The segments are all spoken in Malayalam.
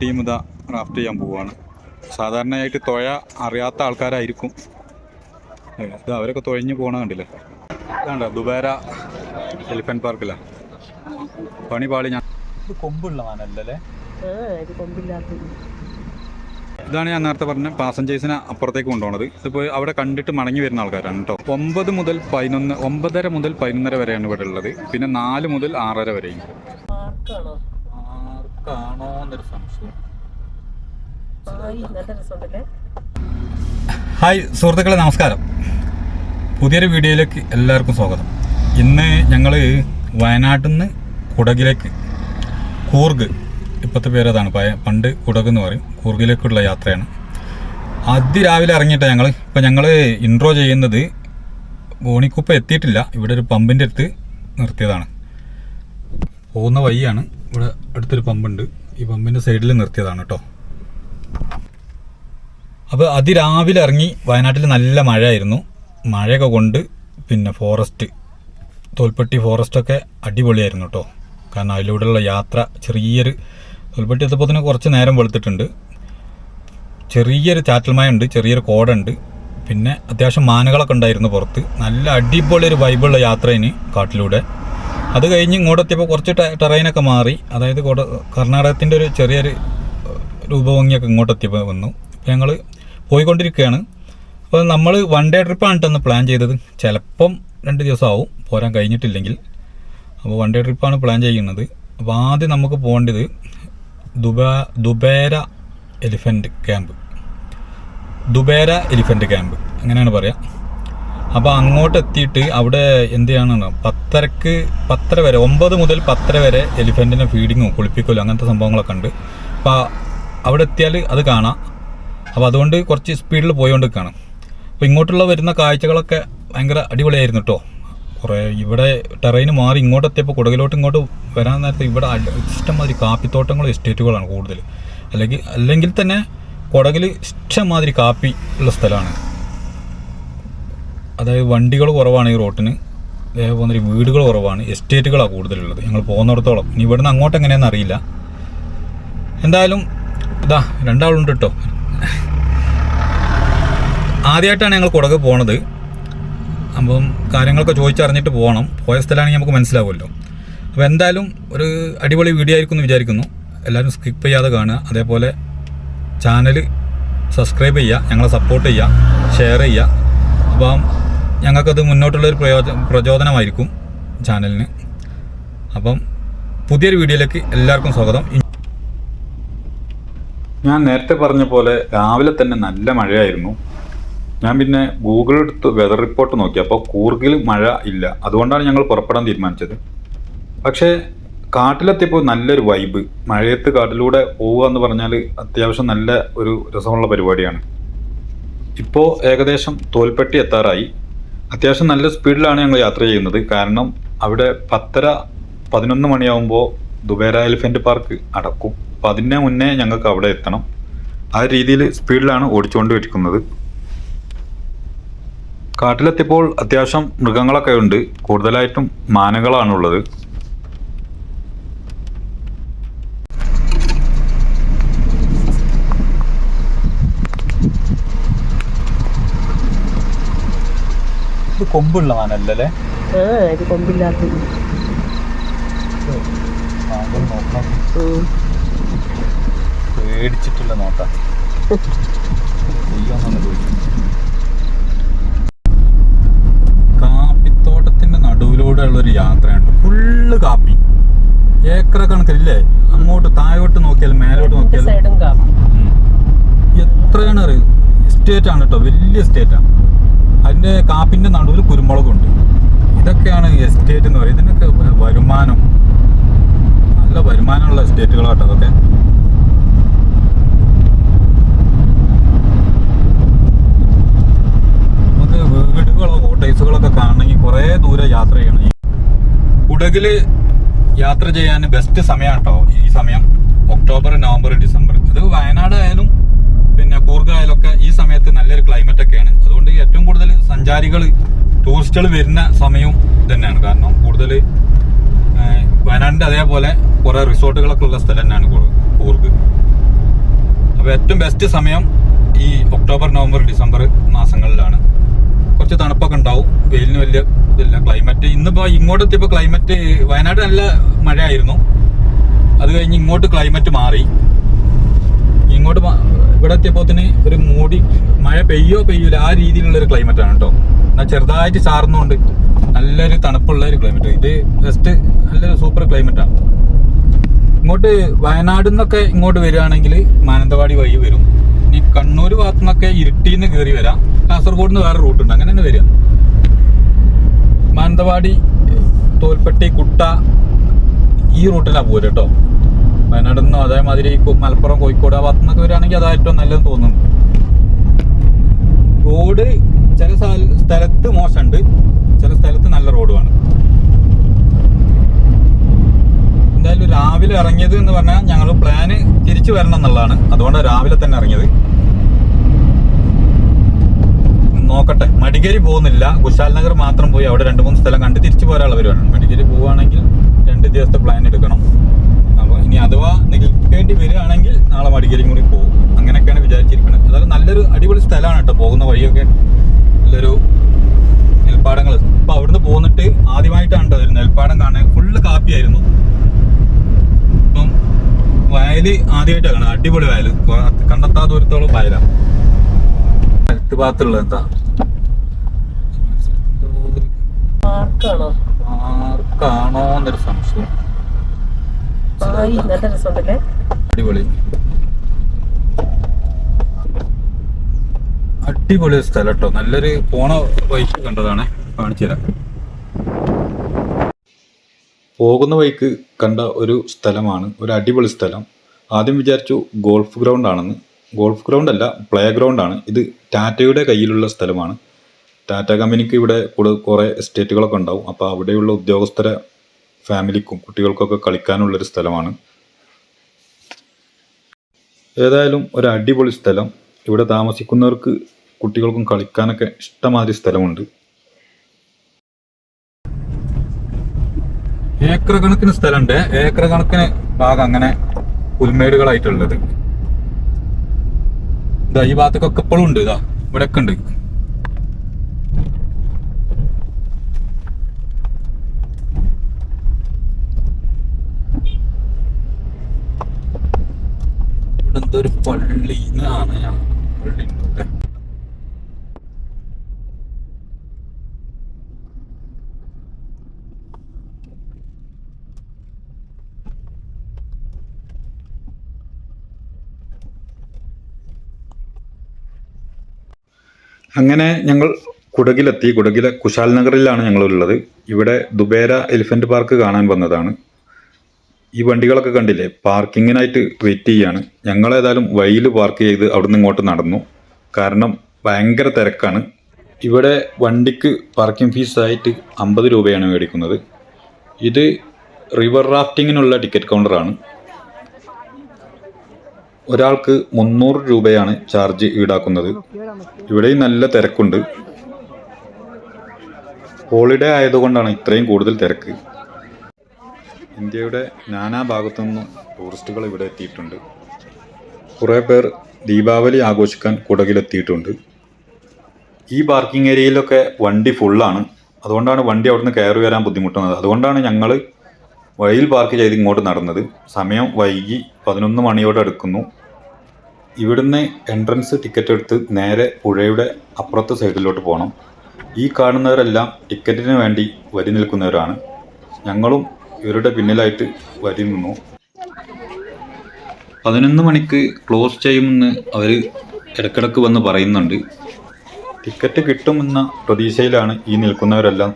ടീം ഇതാ റാഫ്റ്റ് ചെയ്യാൻ പോവുകയാണ് സാധാരണയായിട്ട് തുഴ അറിയാത്ത ആൾക്കാരായിരിക്കും. ഇത് അവരൊക്കെ തുഴഞ്ഞു പോകണ കണ്ടില്ലേ? ഇതാണ്ട ദുബാര എലിഫന്റ് പാർക്കിലാ. പണി പാളി ഞാൻ ഇത് കൊമ്പുള്ള ഇതാണ് ഞാൻ നേരത്തെ പറഞ്ഞ പാസഞ്ചേഴ്സിനെ അപ്പുറത്തേക്ക് കൊണ്ടുപോണത്. ഇതിപ്പോൾ അവിടെ കണ്ടിട്ട് മടങ്ങി വരുന്ന ആൾക്കാരാണ് കേട്ടോ ഒമ്പത് മുതൽ പതിനൊന്ന് ഒമ്പതര മുതൽ പതിനൊന്നര വരെയാണ് ഇവിടെ ഉള്ളത്. പിന്നെ നാല് മുതൽ ആറര വരെയും. എന്നൊരു സംശയം. ഹായ് സുഹൃത്തുക്കളെ നമസ്കാരം. പുതിയൊരു വീഡിയോയിലേക്ക് എല്ലാവർക്കും സ്വാഗതം. ഇന്ന് ഞങ്ങൾ വയനാട്ടിൽ നിന്ന് കുടകിലേക്ക് കൂർഗ് ഇപ്പോഴത്തെ പേര് അതാണ്. പണ്ട് കുടക് എന്ന് പറയും. കൂർഗിലേക്കുള്ള യാത്രയാണ്. അതിരാവിലെ ഇറങ്ങിയിട്ട് ഞങ്ങൾ ഇപ്പം ഞങ്ങൾ ഇൻട്രോ ചെയ്യുന്നത് ഓണിക്കുപ്പ എത്തിയിട്ടില്ല. ഇവിടെ ഒരു പമ്പിന്റെ അടുത്ത് നിർത്തിയതാണ്. പോകുന്ന വഴിയാണ് ഇവിടെ അടുത്തൊരു പമ്പുണ്ട്. ഈ പമ്പിന്റെ സൈഡിൽ നിർത്തിയതാണ് കേട്ടോ അപ്പോൾ അതിരാവിലെ ഇറങ്ങി വയനാട്ടിൽ നല്ല മഴയായിരുന്നു. മഴയൊക്കെ കൊണ്ട് പിന്നെ ഫോറസ്റ്റ് തോൽപ്പെട്ടി ഫോറസ്റ്റൊക്കെ അടിപൊളിയായിരുന്നു കേട്ടോ കാരണം അതിലൂടെയുള്ള യാത്ര ചെറിയൊരു തോൽപ്പെട്ടി എത്തപ്പോൾ തന്നെ കുറച്ച് നേരം വെളുത്തിട്ടുണ്ട്. ചെറിയൊരു ചാറ്റൽമയുണ്ട് ചെറിയൊരു കോടുണ്ട് പിന്നെ അത്യാവശ്യം മാനുകളൊക്കെ ഉണ്ടായിരുന്നു പുറത്ത്. നല്ല അടിപൊളി ഒരു വൈബുള്ള യാത്രയിന് കാട്ടിലൂടെ. അത് കഴിഞ്ഞ് ഇങ്ങോട്ടെത്തിയപ്പോൾ കുറച്ച് ടെറൈനൊക്കെ മാറി. അതായത് കൊട കർണാടകത്തിന്റെ ഒരു ചെറിയൊരു രൂപഭംഗിയൊക്കെ ഇങ്ങോട്ടെത്തിയപ്പോൾ വന്നു. ഞങ്ങൾ പോയിക്കൊണ്ടിരിക്കുകയാണ്. അപ്പോൾ നമ്മൾ വൺ ഡേ ട്രിപ്പാണ് കേട്ടോ പ്ലാൻ ചെയ്തത്. ചിലപ്പം രണ്ട് ദിവസം ആവും പോരാൻ കഴിഞ്ഞിട്ടില്ലെങ്കിൽ. അപ്പോൾ വൺ ഡേ ട്രിപ്പാണ് പ്ലാൻ ചെയ്യുന്നത്. അപ്പോൾ ആദ്യം നമുക്ക് പോകേണ്ടത് ദുബ Dubare elephant camp Dubare elephant camp അങ്ങനെയാണ് പറയാം? അപ്പോൾ അങ്ങോട്ട് എത്തിയിട്ട് അവിടെ എന്ത് ചെയ്യണമെന്ന് പത്തരക്ക് പത്തര വരെ ഒമ്പത് മുതൽ പത്തര വരെ എലിഫന്റിനെ ഫീഡിങ്ങും കുളിപ്പിക്കലും അങ്ങനത്തെ സംഭവങ്ങളൊക്കെ ഉണ്ട്. അപ്പോൾ അവിടെ എത്തിയാൽ അത് കാണാം. അപ്പോൾ അതുകൊണ്ട് കുറച്ച് സ്പീഡിൽ പോയോണ്ട് കാണാം അപ്പോൾ ഇങ്ങോട്ടുള്ള വരുന്ന കാഴ്ചകളൊക്കെ ഭയങ്കര അടിപൊളിയായിരുന്നു കേട്ടോ കുറേ ഇവിടെ ടെറൈന് മാറി ഇങ്ങോട്ട് എത്തിയപ്പോൾ കുടകിലോട്ട് ഇങ്ങോട്ട് വരാൻ നേരത്തെ ഇവിടെ ഇഷ്ടംമാതിരി കാപ്പിത്തോട്ടങ്ങളും എസ്റ്റേറ്റുകളാണ് കൂടുതൽ അല്ലെങ്കിൽ അല്ലെങ്കിൽ തന്നെ കുടകിൽ ഇഷ്ടംമാതിരി കാപ്പി ഉള്ള സ്ഥലമാണ്. അതായത് വണ്ടികൾ കുറവാണ് ഈ റോട്ടിന്. അതേപോലെ വീടുകൾ കുറവാണ്. എസ്റ്റേറ്റുകളാണ് കൂടുതലുള്ളത്. ഞങ്ങൾ പോകുന്നിടത്തോളം. ഇനി ഇവിടുന്ന് അങ്ങോട്ട് എങ്ങനെയാണെന്ന് അറിയില്ല. എന്തായാലും ഇതാ രണ്ടാളുണ്ട് കേട്ടോ ആദ്യമായിട്ടാണ് ഞങ്ങൾ കുടക് പോണത്. അപ്പം കാര്യങ്ങളൊക്കെ ചോദിച്ചറിഞ്ഞിട്ട് പോകണം. പോയ സ്ഥലമാണെങ്കിൽ നമുക്ക് മനസ്സിലാവുമല്ലോ. അപ്പോൾ എന്തായാലും ഒരു അടിപൊളി വീഡിയോ ആയിരിക്കും എന്ന് വിചാരിക്കുന്നു. എല്ലാവരും സ്കിപ്പ് ചെയ്യാതെ കാണുക. അതേപോലെ ചാനൽ സബ്സ്ക്രൈബ് ചെയ്യുക. ഞങ്ങളെ സപ്പോർട്ട് ചെയ്യുക. ഷെയർ ചെയ്യുക. അപ്പം ഞങ്ങൾക്കത് മുന്നോട്ടുള്ളൊരു പ്രയോജ പ്രചോദനമായിരിക്കും ചാനലിന്. അപ്പം പുതിയൊരു വീഡിയോയിലേക്ക് എല്ലാവർക്കും സ്വാഗതം. ഞാൻ നേരത്തെ പറഞ്ഞ പോലെ രാവിലെ തന്നെ നല്ല മഴയായിരുന്നു. ഞാൻ പിന്നെ ഗൂഗിൾ എടുത്ത് വെതർ റിപ്പോർട്ട് നോക്കി. അപ്പോൾ കൂർഗിൽ മഴ ഇല്ല. അതുകൊണ്ടാണ് ഞങ്ങൾ പുറപ്പെടാൻ തീരുമാനിച്ചത്. പക്ഷേ കാട്ടിലെത്തിയപ്പോൾ നല്ലൊരു വൈബ് മഴയത്ത് കാട്ടിലൂടെ പോവുക എന്ന് പറഞ്ഞാൽ അത്യാവശ്യം നല്ല ഒരു രസമുള്ള പരിപാടിയാണ്. ഇപ്പോൾ ഏകദേശം തോൽപ്പെട്ടി എത്താറായി. അത്യാവശ്യം നല്ല സ്പീഡിലാണ് ഞങ്ങൾ യാത്ര ചെയ്യുന്നത്. കാരണം അവിടെ പത്തര പതിനൊന്ന് മണിയാവുമ്പോൾ ദുബേര എലിഫന്റ് പാർക്ക് അടക്കും. അപ്പോൾ അതിന് മുന്നേ ഞങ്ങൾക്ക് അവിടെ എത്തണം. ആ രീതിയിൽ സ്പീഡിലാണ് ഓടിച്ചുകൊണ്ട് ഇരിക്കുന്നത്. കാട്ടിലെത്തിയപ്പോൾ അത്യാവശ്യം മൃഗങ്ങളൊക്കെ ഉണ്ട്. കൂടുതലായിട്ടും മാനകളാണുള്ളത്. ഇത് കൊമ്പുള്ള മാനല്ലേ ആ ഇത് കൊമ്പില്ലാത്ത. പേടിച്ചിട്ടുള്ള നോട്ടാ. കാപ്പിത്തോട്ടത്തിന്റെ നടുവിലൂടെ ഉള്ള ഒരു യാത്രയാണ് ഫുള്ള് കാപ്പി. ഏക്കറ കണക്കില്ലേ അങ്ങോട്ട് താഴോട്ട് നോക്കിയാൽ മേലോട്ട് നോക്കിയാലും. എത്രയാണ് എസ്റ്റേറ്റ് ആണ് കേട്ടോ. വലിയ എസ്റ്റേറ്റാണ്. അതിന്റെ കാപ്പിന്റെ നടുവിൽ കുരുമുളകുണ്ട്. ഇതൊക്കെയാണ് എസ്റ്റേറ്റ് എന്ന് പറയുന്നത്. ഇതിനൊക്കെ വരുമാനം. നല്ല വരുമാനമുള്ള എസ്റ്റേറ്റുകളാട്ടോ അതൊക്കെ. നമുക്ക് വീടുകളോ കോട്ടേഴ്സുകളൊക്കെ കാണണമെങ്കിൽ കുറേ ദൂരെ യാത്ര ചെയ്യണം. കുടകിൽ യാത്ര ചെയ്യാൻ ബെസ്റ്റ് സമയമാണ് കേട്ടോ ഈ സമയം. October November December. ഇത് വയനാട് ആയാലും പിന്നെ കൂർഗ് ആയാലും ഒക്കെ ഈ സമയത്ത് നല്ലൊരു ക്ലൈമറ്റ് ഒക്കെയാണ്. ഏറ്റവും കൂടുതൽ സഞ്ചാരികൾ ടൂറിസ്റ്റുകൾ വരുന്ന സമയവും തന്നെയാണ് കാരണം കൂടുതൽ വയനാടിന്റെ അതേപോലെ കുറേ റിസോർട്ടുകളൊക്കെ ഉള്ള സ്ഥലം തന്നെയാണ് കൂർഗ്. അപ്പോൾ ഏറ്റവും ബെസ്റ്റ് സമയം ഈ ഒക്ടോബർ നവംബർ ഡിസംബർ മാസങ്ങളിലാണ്. കുറച്ച് തണുപ്പൊക്കെ ഉണ്ടാവും. വെയിലിന് വലിയ ഇതില്ല. ക്ലൈമറ്റ് ഇന്നിപ്പോൾ ഇങ്ങോട്ട് എത്തിയപ്പോൾ ക്ലൈമറ്റ് വയനാട് നല്ല മഴയായിരുന്നു. അത് കഴിഞ്ഞ് ഇങ്ങോട്ട് ക്ലൈമറ്റ് മാറി. ഇങ്ങോട്ട് ഇവിടെ എത്തിയപ്പോത്തിന് ഒരു മൂടി മഴ പെയ്യോ പെയ്യൂല. ആ രീതിയിലുള്ള ഒരു ക്ലൈമറ്റ് ആണ് കേട്ടോ എന്നാൽ ചെറുതായിട്ട് ചാർന്നുകൊണ്ട് നല്ലൊരു തണുപ്പുള്ള ഒരു ക്ലൈമറ്റ് ഇത് ജസ്റ്റ് നല്ലൊരു സൂപ്പർ ക്ലൈമറ്റ് ആണ്. ഇങ്ങോട്ട് വയനാട് നിന്നൊക്കെ ഇങ്ങോട്ട് വരികയാണെങ്കിൽ മാനന്തവാടി വഴി വരും. ഇനി കണ്ണൂർ ഭാഗത്തു നിന്നൊക്കെ ഇരുട്ടിന്ന് കയറി വരാം. കാസർഗോഡ് നിന്ന് വേറെ റൂട്ട് ഉണ്ട്. അങ്ങനെ തന്നെ വരിക. മാനന്തവാടി തോൽപ്പെട്ടി കുട്ട ഈ റൂട്ടിലാണ് പോരുട്ടോ വയനാട് നിന്നും അതേമാതിരി മലപ്പുറം കോഴിക്കോട് ആ ഭാഗത്തു നിന്നൊക്കെ വരികയാണെങ്കിൽ അതാ ഏറ്റവും നല്ലതെന്ന് തോന്നുന്നു. റോഡ് ചില സ്ഥല- സ്ഥലത്ത് മോശമുണ്ട്. ചില സ്ഥലത്ത് നല്ല റോഡുമാണ്. എന്തായാലും രാവിലെ ഇറങ്ങിയത് എന്ന് പറഞ്ഞാൽ ഞങ്ങൾ പ്ലാന് തിരിച്ചു വരണം എന്നുള്ളതാണ്. അതുകൊണ്ട് രാവിലെ തന്നെ ഇറങ്ങിയത്. നോക്കട്ടെ. മടികേരി പോകുന്നില്ല. കുശാൽ നഗർ മാത്രം പോയി. അവിടെ രണ്ട് മൂന്ന് സ്ഥലം കണ്ട് തിരിച്ചു പോരാനുള്ള മടികേരി പോവുകയാണെങ്കിൽ രണ്ട് ദിവസത്തെ പ്ലാൻ എടുക്കണം. അപ്പോൾ ഇനി അഥവാ നിൽക്കേണ്ടി വരികയാണെങ്കിൽ നാളെ മടിക്കേരിയും കൂടി പോകും. അങ്ങനെയൊക്കെയാണ് വിചാരിച്ചിരിക്കുന്നത്. അതായത് നല്ലൊരു അടിപൊളി സ്ഥലമാണ് കേട്ടോ പോകുന്ന വഴിയൊക്കെ. നല്ലൊരു നെൽപ്പാടങ്ങൾ. അപ്പോൾ അവിടുന്ന് പോന്നിട്ട് ആദ്യമായിട്ടാണ് കേട്ടോ ഒരു നെൽപ്പാടം കാണാൻ ഫുള്ള് കാപ്പിയായിരുന്നു ഇപ്പം വയൽ ആദ്യമായിട്ടാണ് കാണുന്നത്. അടിപൊളി വയൽ. കൊ- കണ്ടെത്താ ദൂരത്തോളം വയലാണ് അടുത്ത ഭാഗത്തുള്ള എന്താ? പാർക്കാണോ ആർക്കാണോ എന്നൊരു സംശയം. രസമുണ്ടല്ലേ അടിപൊളി. അടിപൊളി സ്ഥലം കേട്ടോ നല്ലൊരു പോണ വൈക്ക് കണ്ടതാണ്. കാണിച്ചു പോകുന്ന വഴിക്ക് കണ്ട ഒരു സ്ഥലമാണ്. ഒരു അടിപൊളി സ്ഥലം. ആദ്യം വിചാരിച്ചു ഗോൾഫ് ഗ്രൗണ്ട് ആണെന്ന്. ഗോൾഫ് ഗ്രൗണ്ട് അല്ല പ്ലേ ഗ്രൗണ്ട് ആണ്. ഇത് ടാറ്റയുടെ കയ്യിലുള്ള സ്ഥലമാണ്. ടാറ്റ കമ്പനിക്ക് ഇവിടെ കുറേ എസ്റ്റേറ്റുകളൊക്കെ ഉണ്ടാവും. അപ്പോൾ അവിടെയുള്ള ഉദ്യോഗസ്ഥരെ ഫാമിലിക്കും കുട്ടികൾക്കൊക്കെ കളിക്കാനുള്ളൊരു സ്ഥലമാണ്. ഏതായാലും ഒരു അടിപൊളി സ്ഥലം. ഇവിടെ താമസിക്കുന്നവർക്ക് കുട്ടികൾക്കും കളിക്കാനൊക്കെ ഇഷ്ടമാതിരി സ്ഥലമുണ്ട്. ഏക്കർ കണക്കിന് സ്ഥലമുണ്ട്. ഏക്കർ കണക്കിന് ഭാഗം അങ്ങനെ പുൽമേടുകളായിട്ടുള്ളത്. ഇതാ ഈ ഭാഗത്തൊക്കെ ഇപ്പോഴും ഉണ്ട്. ഇതാ ഇവിടെ ഒക്കെ ഉണ്ട്. ഇവിടെ പള്ളിന്നാണ് ഞാൻ പള്ളി അങ്ങനെ ഞങ്ങൾ കുടകിലെത്തി. കുടകിലെ കുശാൽ നഗറിലാണ് ഞങ്ങളുള്ളത്. ഇവിടെ ദുബേര എലിഫന്റ് പാർക്ക് കാണാൻ വന്നതാണ്. ഈ വണ്ടികളൊക്കെ കണ്ടില്ലേ? പാർക്കിങ്ങിനായിട്ട് വെയിറ്റ് ചെയ്യാണ്. ഞങ്ങൾ ഏതായാലും വഴിയിൽ പാർക്ക് ചെയ്ത് അവിടുന്ന് ഇങ്ങോട്ട് നടന്നു. കാരണം ഭയങ്കര തിരക്കാണ്. ഇവിടെ വണ്ടിക്ക് പാർക്കിംഗ് ഫീസ് ആയിട്ട് അമ്പത് രൂപയാണ് മേടിക്കുന്നത്. ഇത് റിവർ റാഫ്റ്റിങ്ങിനുള്ള ടിക്കറ്റ് കൗണ്ടറാണ് ഒരാൾക്ക് മുന്നൂറ് രൂപയാണ് ചാർജ് ഈടാക്കുന്നത്. ഇവിടെയും നല്ല തിരക്കുണ്ട്. ഹോളിഡേ ആയതുകൊണ്ടാണ് ഇത്രയും കൂടുതൽ തിരക്ക്. ഇന്ത്യയുടെ നാനാ ഭാഗത്തു നിന്നും ടൂറിസ്റ്റുകൾ ഇവിടെ എത്തിയിട്ടുണ്ട്. കുറേ പേർ ദീപാവലി ആഘോഷിക്കാൻ കുടകിലെത്തിയിട്ടുണ്ട്. ഈ പാർക്കിംഗ് ഏരിയയിലൊക്കെ വണ്ടി ഫുള്ളാണ് അതുകൊണ്ടാണ് വണ്ടി അവിടുന്ന് കയറി വരാൻ ബുദ്ധിമുട്ടുന്നത്. അതുകൊണ്ടാണ് ഞങ്ങൾ വഴിയിൽ പാർക്ക് ചെയ്ത് ഇങ്ങോട്ട് നടന്നത്. സമയം വൈകി പതിനൊന്ന് മണിയോടെ അടുക്കുന്നു ഇവിടുന്ന് എൻട്രൻസ് ടിക്കറ്റ് എടുത്ത് നേരെ പുഴയുടെ അപ്പുറത്തെ സൈഡിലോട്ട് പോകണം ഈ കാണുന്നവരെല്ലാം ടിക്കറ്റിന് വേണ്ടി വരി നിൽക്കുന്നവരാണ്. ഞങ്ങളും ഇവരുടെ പിന്നിലായിട്ട് വരി നിന്നു. പതിനൊന്ന് മണിക്ക് ക്ലോസ് ചെയ്യുമെന്ന് അവർ ഇടക്കിടക്ക് വന്ന് പറയുന്നുണ്ട്. ടിക്കറ്റ് കിട്ടുമെന്ന പ്രതീക്ഷയിലാണ് ഈ നിൽക്കുന്നവരെല്ലാം.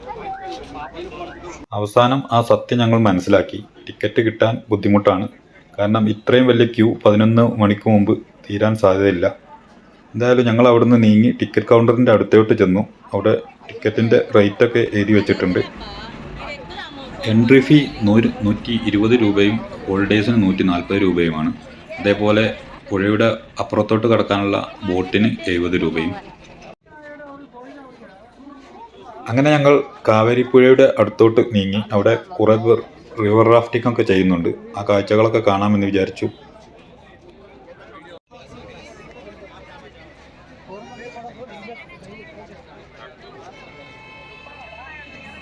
അവസാനം ആ സത്യം ഞങ്ങൾ മനസ്സിലാക്കി. ടിക്കറ്റ് കിട്ടാൻ ബുദ്ധിമുട്ടാണ്. കാരണം ഇത്രയും വലിയ ക്യൂ പതിനൊന്ന് മണിക്ക് മുമ്പ് തീരാൻ സാധ്യതയില്ല. എന്തായാലും ഞങ്ങൾ അവിടുന്ന് നീങ്ങി ടിക്കറ്റ് കൗണ്ടറിന്റെ അടുത്തോട്ട് ചെന്നു. അവിടെ ടിക്കറ്റിന്റെ റേറ്റൊക്കെ എഴുതി വെച്ചിട്ടുണ്ട്. എൻട്രി ഫീ നൂറ് നൂറ്റി ഇരുപത് രൂപയും ഹോൾഡേഴ്സിന് നൂറ്റി നാൽപ്പത് രൂപയുമാണ്. അതേപോലെ പുഴയുടെ അപ്പുറത്തോട്ട് കടക്കാനുള്ള ബോട്ടിന് എഴുപത് രൂപയും. അങ്ങനെ ഞങ്ങൾ കാവേരി പുഴയുടെ അടുത്തോട്ട് നീങ്ങി. അവിടെ കുറേ പേർ റിവർ റാഫ്റ്റിംഗ് ഒക്കെ ചെയ്യുന്നുണ്ട്. ആ കാഴ്ചകളൊക്കെ കാണാമെന്ന് വിചാരിച്ചു.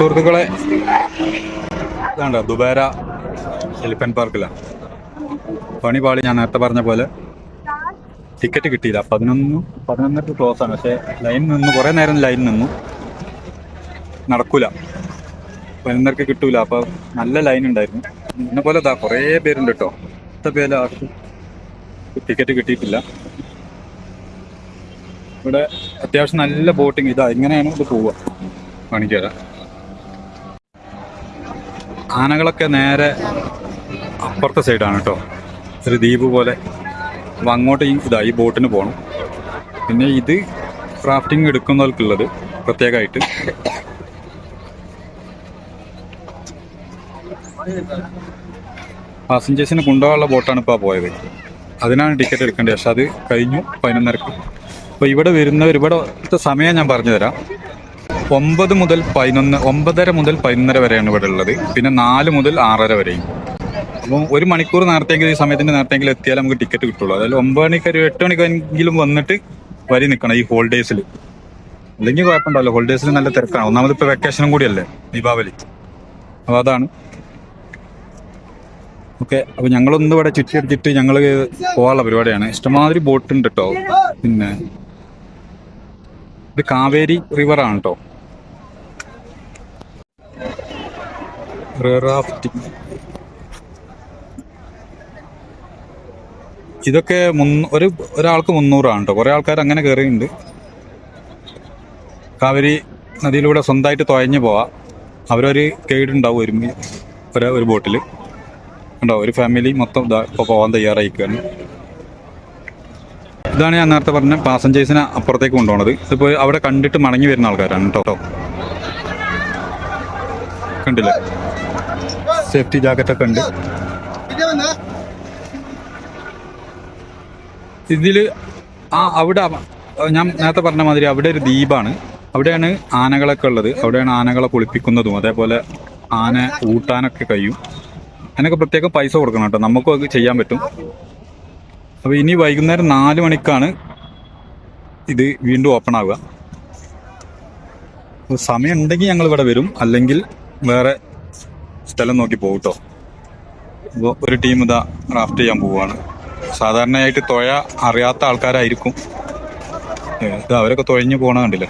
സുഹൃത്തുക്കളെ ഇതാണ്ട ദുബാര എലിഫന്റ് പാർക്കിലാണ് പണി പാളി ഞാൻ നേരത്തെ പറഞ്ഞ പോലെ ടിക്കറ്റ് കിട്ടിയില്ല. പതിനൊന്ന് പതിനൊന്നര ക്ലോസ് ആണ്. പക്ഷെ ലൈൻ നിന്ന് കുറേ നേരം ലൈൻ നിന്നു. നടക്കൂല. പതിനൊന്നരക്ക് കിട്ടൂല. അപ്പൊ നല്ല ലൈൻ ഉണ്ടായിരുന്നു. എന്നെ പോലെ ഇതാ കുറേ പേരുണ്ട് കേട്ടോ ഇത്ര പേര് ആർക്കും ടിക്കറ്റ് കിട്ടിയിട്ടില്ല. ഇവിടെ അത്യാവശ്യം നല്ല ബോട്ടിങ്. ഇതാ ഇങ്ങനെയാണ് ഇത് പോവുക. കാണിക്കുക ആനകളൊക്കെ നേരെ അപ്പുറത്തെ സൈഡാണ് കേട്ടോ. ഒരു ദ്വീപ് പോലെ. അപ്പം അങ്ങോട്ട് ഇതാ ഈ ബോട്ടിന് പോകണം പിന്നെ ഇത് ക്രാഫ്റ്റിംഗ് എടുക്കുന്നവർക്കുള്ളത് പ്രത്യേകമായിട്ട്. പാസഞ്ചേഴ്സിന് കൊണ്ടുപോകാനുള്ള ബോട്ടാണ് ഇപ്പോൾ പോയത്. അതിനാണ് ടിക്കറ്റ് എടുക്കേണ്ടത്. പക്ഷെ അത് കഴിഞ്ഞു പതിനൊന്നരക്ക്. അപ്പോൾ ഇവിടെ വരുന്നവർ ഇവിടുത്തെ സമയം ഞാൻ പറഞ്ഞു തരാം ഒമ്പത് മുതൽ പതിനൊന്ന് ഒമ്പതര മുതൽ പതിനൊന്നര വരെയാണ് ഇവിടെ ഉള്ളത്. പിന്നെ നാല് മുതൽ ആറര വരെയും. അപ്പോൾ ഒരു മണിക്കൂർ നേരത്തെങ്കിലും ഈ സമയത്തിന്റെ നേരത്തെങ്കിലും എത്തിയാൽ നമുക്ക് ടിക്കറ്റ് കിട്ടുള്ളൂ. അതായത് ഒമ്പത് മണിക്ക് ഒരു എട്ട് മണിക്കെങ്കിലും വന്നിട്ട് വരി നിൽക്കണം ഈ ഹോളിഡേയ്സിൽ അല്ലെങ്കിൽ കുഴപ്പമുണ്ടല്ലോ ഹോളിഡേസിൽ നല്ല തിരക്കാണ്. ഒന്നാമത് ഇപ്പോൾ വെക്കേഷനും കൂടിയല്ലേ ദീപാവലി. അപ്പോൾ അതാണ്. ഓക്കെ അപ്പൊ ഞങ്ങളൊന്നും ഇവിടെ ചുറ്റിയടിച്ചിട്ട് ഞങ്ങൾ പോകാനുള്ള പരിപാടിയാണ്. ഇഷ്ടമാതിരി ബോട്ട് ഉണ്ട് കേട്ടോ പിന്നെ ഇത് കാവേരി റിവർ ആണ് കേട്ടോ റാഫ്റ്റിംഗ് ഇതൊക്കെ ഒരു ഒരാൾക്ക് മുന്നൂറാണ് കേട്ടോ കുറെ ആൾക്കാർ അങ്ങനെ കയറിയിട്ടുണ്ട് കാവേരി നദിയിലൂടെ സ്വന്തമായിട്ട് തുഴഞ്ഞു പോവാ. അവരൊരു ഗൈഡ് ഉണ്ടാവും ഒരുമി ഒരു ഒരു ബോട്ടിൽ ഉണ്ടോ ഒരു ഫാമിലി മൊത്തം ഇപ്പോൾ പോകാൻ തയ്യാറായിക്കുകയാണ് ഇതാണ് ഞാൻ നേരത്തെ പറഞ്ഞ പാസഞ്ചേഴ്സിനെ അപ്പുറത്തേക്ക് കൊണ്ടുപോണത്. ഇതിപ്പോൾ അവിടെ കണ്ടിട്ട് മടങ്ങി വരുന്ന ആൾക്കാരാണ് കേട്ടോ കണ്ടില്ലേ? സേഫ്റ്റി ജാക്കറ്റ് ഒക്കെ ഉണ്ട്. ഇതിൽ ആ അവിടെ ഞാൻ നേരത്തെ പറഞ്ഞ മാതിരി അവിടെ ഒരു ദ്വീപാണ്. അവിടെയാണ് ആനകളൊക്കെ ഉള്ളത്. അവിടെയാണ് ആനകളെ കുളിപ്പിക്കുന്നതും. അതേപോലെ ആന ഊട്ടാനൊക്കെ കഴിയും. അതിനൊക്കെ പ്രത്യേകം പൈസ കൊടുക്കണം കേട്ടോ. നമുക്കും അത് ചെയ്യാൻ പറ്റും. അപ്പൊ ഇനി വൈകുന്നേരം നാല് മണിക്കാണ് ഇത് വീണ്ടും ഓപ്പൺ ആവുക. സമയം ഉണ്ടെങ്കിൽ ഞങ്ങൾ ഇവിടെ വരും. അല്ലെങ്കിൽ വേറെ സ്ഥലം നോക്കി പോകട്ടോ അപ്പോൾ ഒരു ടീം ഇതാ റാഫ്റ്റ് ചെയ്യാൻ പോവുകയാണ് സാധാരണയായിട്ട് തുഴ അറിയാത്ത ആൾക്കാരായിരിക്കും. ഇത് അവരൊക്കെ തുഴഞ്ഞു പോകണ കണ്ടില്ലേ?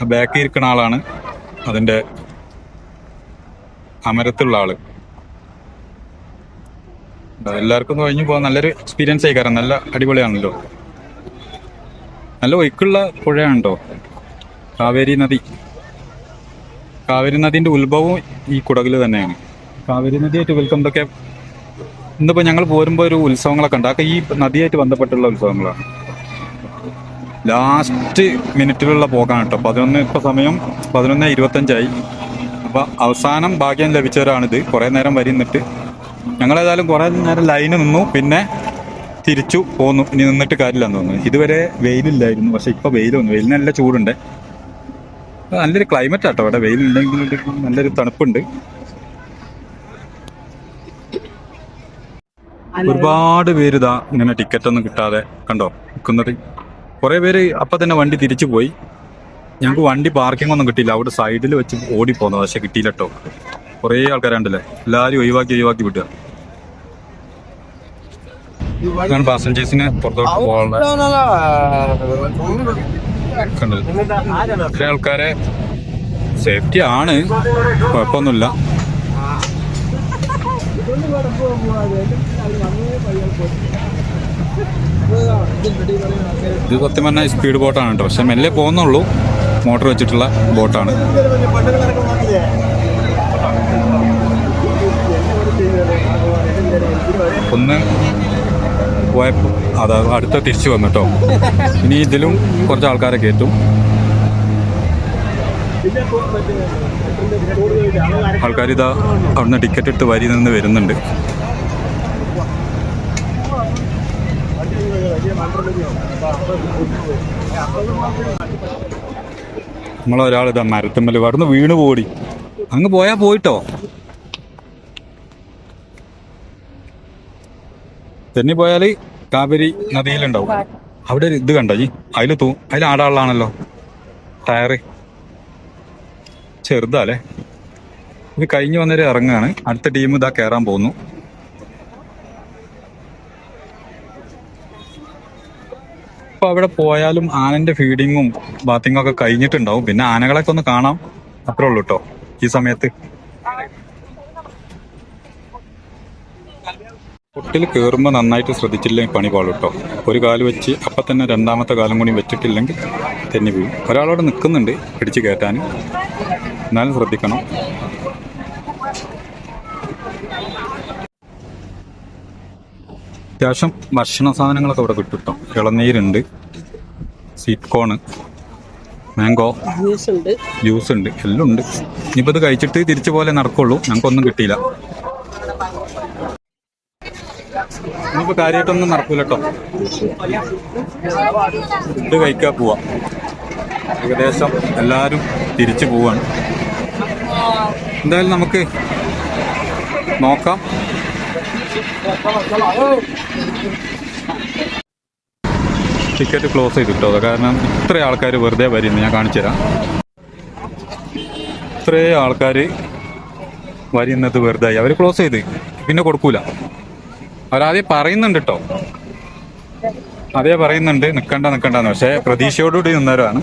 ആ ബാക്കിൽ ഇരിക്കുന്ന ആളാണ് അതിന്റെ അമരത്തുള്ള ആൾ. എല്ലാവർക്കും തുഴഞ്ഞു പോകാൻ നല്ലൊരു എക്സ്പീരിയൻസ് ആയി. കാരണം നല്ല അടിപൊളിയാണല്ലോ. നല്ല ഒഴുക്കുള്ള പുഴയാണ് കേട്ടോ കാവേരി നദി. കാവേരി നദീന്റെ ഉത്ഭവം ഈ കുടകിൽ തന്നെയാണ്. കാവേരി നദിയായിട്ട് വെൽക്കം ഇതൊക്കെ ഇന്നിപ്പോ ഞങ്ങൾ പോരുമ്പോൾ ഒരു ഉത്സവങ്ങളൊക്കെ ഉണ്ട്. അതൊക്കെ ഈ നദിയായിട്ട് ബന്ധപ്പെട്ടുള്ള ഉത്സവങ്ങളാണ്. ലാസ്റ്റ് മിനിറ്റിലുള്ള പോക്കാണ് കേട്ടോ പതിനൊന്ന് ഇപ്പോൾ സമയം പതിനൊന്ന് ഇരുപത്തഞ്ചായി. അപ്പോൾ അവസാനം ഭാഗ്യം ലഭിച്ചവരാണിത്. കുറേ നേരം വരി നിന്നിട്ട്. ഞങ്ങളേതായാലും കുറേ നേരം ലൈന് നിന്നു. പിന്നെ തിരിച്ചു പോന്നു. ഇനി നിന്നിട്ട് കാര്യമില്ലെന്ന് തോന്നുന്നു. ഇതുവരെ വെയിലില്ലായിരുന്നു. പക്ഷെ ഇപ്പൊ വെയിൽ വന്നു. വെയിലിന് നല്ല ചൂടുണ്ട്. നല്ലൊരു ക്ലൈമറ്റ് ആട്ടോ ഇവിടെ വെയിലുണ്ടെങ്കിൽ നല്ലൊരു തണുപ്പുണ്ട് ഒരുപാട് പേര് ഇതാ ഇങ്ങനെ ടിക്കറ്റ് ഒന്നും കിട്ടാതെ കണ്ടോ നിൽക്കുന്നത് കുറെ പേര് അപ്പൊ തന്നെ വണ്ടി തിരിച്ചു പോയി ഞങ്ങൾക്ക് വണ്ടി പാർക്കിംഗ് ഒന്നും കിട്ടിയില്ല അവിടെ സൈഡിൽ വെച്ച് ഓടി പോന്നു പക്ഷെ കിട്ടിയില്ല കേട്ടോ കുറേ ആൾക്കാരുണ്ടല്ലേ എല്ലാവരും ഒഴിവാക്കി ഒഴിവാക്കി വിട്ടുക പാസഞ്ചേഴ്സിന് പുറത്തോട്ട് പോകാനുള്ള കണ്ടത്. ഇത്രയും ആൾക്കാരെ സേഫ്റ്റി ആണ്. കുഴപ്പമൊന്നുമില്ല. ഇത് സത്യം പറഞ്ഞാൽ സ്പീഡ് ബോട്ടാണ് കേട്ടോ. പക്ഷെ മെല്ലെ പോകുന്നുള്ളൂ. മോട്ടോർ വെച്ചിട്ടുള്ള ബോട്ടാണ് ഒന്ന് പോയപ്പോൾ അത് അടുത്ത തിരിച്ചു വന്നിട്ടോ. ഇനി ഇതിലും കുറച്ച് ആൾക്കാരെ കയറ്റും ആൾക്കാർ ഇതാ അവിടുന്ന് ടിക്കറ്റ് ഇട്ട് വരി നിന്ന് വരുന്നുണ്ട്. നമ്മളൊരാൾ ഇതാ മരത്തുമ്മൽ അവിടുന്ന് വീണ് പോടി അങ്ങ് പോയാൽ പോയിട്ടോ. തെന്നി പോയാൽ കാവേരി നദിയിലുണ്ടാവും. അവിടെ ഒരു ഇത് കണ്ടോ ജി അതിൽ തൂ അതിൽ ആടാളാണല്ലോ. ടയറ്. ചെറുതാല്ലേ? ഇത് കഴിഞ്ഞു വന്നൊരു ഇറങ്ങാണ്. അടുത്ത ടീം ഇതാ കയറാൻ പോകുന്നു. ഇപ്പൊ അവിടെ പോയാലും ആനന്റെ ഫീഡിങ്ങും ബാത്തിങ്ങും ഒക്കെ കഴിഞ്ഞിട്ടുണ്ടാവും. പിന്നെ ആനകളൊക്കെ ഒന്ന് കാണാം. അത്രേ ഉള്ളൂ കേട്ടോ ഈ സമയത്ത്. പൊട്ടിൽ കയറുമ്പോൾ നന്നായിട്ട് ശ്രദ്ധിച്ചില്ലെങ്കിൽ പണി പാടും കേട്ടോ ഒരു കാൽ വെച്ച് അപ്പം തന്നെ രണ്ടാമത്തെ കാലം കൂടി വെച്ചിട്ടില്ലെങ്കിൽ തെന്നി വീഴും. ഒരാളോട് നിൽക്കുന്നുണ്ട് പിടിച്ച് കയറ്റാൻ. എന്നാലും ശ്രദ്ധിക്കണം. അത്യാവശ്യം ഭക്ഷണ സാധനങ്ങളൊക്കെ ഇവിടെ കിട്ടും കേട്ടോ ഇളനീരുണ്ട് സ്വീറ്റ് കോണ് മാംഗോ ജ്യൂസ് ഉണ്ട്. ജ്യൂസ് ഉണ്ട് എല്ലാം ഉണ്ട്. ഇനിയിപ്പോൾ ഇത് കഴിച്ചിട്ട് തിരിച്ചു പോലെ നടക്കുള്ളൂ. ഞങ്ങൾക്കൊന്നും കിട്ടിയില്ല. ഇനിയിപ്പോൾ കാര്യമായിട്ടൊന്നും നടക്കൂല കേട്ടോ ഇത് കഴിക്കാൻ പോവാം. ഏകദേശം എല്ലാവരും തിരിച്ചു പോവാണ്. എന്തായാലും നമുക്ക് നോക്കാം. ടിക്കറ്റ് ക്ലോസ് ചെയ്തിട്ടോ? കാരണം ഇത്ര ആൾക്കാർ വെറുതെ വരുന്നു ഞാൻ കാണിച്ചു തരാം. ഇത്രയും ആൾക്കാർ വരുന്നത് വെറുതെ അവർ ക്ലോസ് ചെയ്ത്. പിന്നെ കൊടുക്കൂല. അവരാദ്യം പറയുന്നുണ്ട് കേട്ടോ അതേ പറയുന്നുണ്ട് നിക്കണ്ട നിക്കണ്ടെന്ന്. പക്ഷെ പ്രതീക്ഷയോടുകൂടി നിന്നവരാണ്.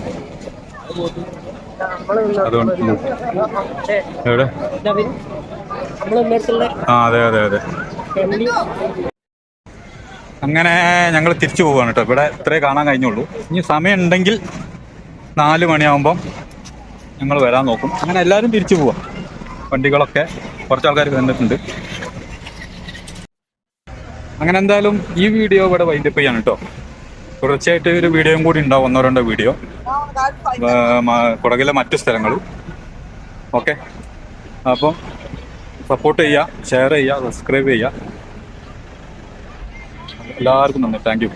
അതുകൊണ്ട് എവിടെ? ആ അതെ അതെ അതെ. അങ്ങനെ ഞങ്ങൾ തിരിച്ചു പോവാണ് കേട്ടോ ഇവിടെ ഇത്രേ കാണാൻ കഴിഞ്ഞുള്ളൂ. ഇനി സമയം ഉണ്ടെങ്കിൽ നാല് മണിയാവുമ്പം ഞങ്ങൾ വരാൻ നോക്കും. അങ്ങനെ എല്ലാവരും തിരിച്ചു പോവാം. വണ്ടികളൊക്കെ കുറച്ച് ആൾക്കാർ വന്നിട്ടുണ്ട്. അങ്ങനെ എന്തായാലും ഈ വീഡിയോ ഇവിടെ വൈൻഡപ്പ് ചെയ്യാണ് കേട്ടോ തുടർച്ചയായിട്ട് ഒരു വീഡിയോയും കൂടി ഉണ്ടാവും ഒന്നോ രണ്ടോ വീഡിയോ കുടകിലെ മറ്റു സ്ഥലങ്ങളും. ഓക്കെ അപ്പം സപ്പോർട്ട് ചെയ്യുക ഷെയർ ചെയ്യുക സബ്സ്ക്രൈബ് ചെയ്യുക. എല്ലാവർക്കും നന്ദി. Thank you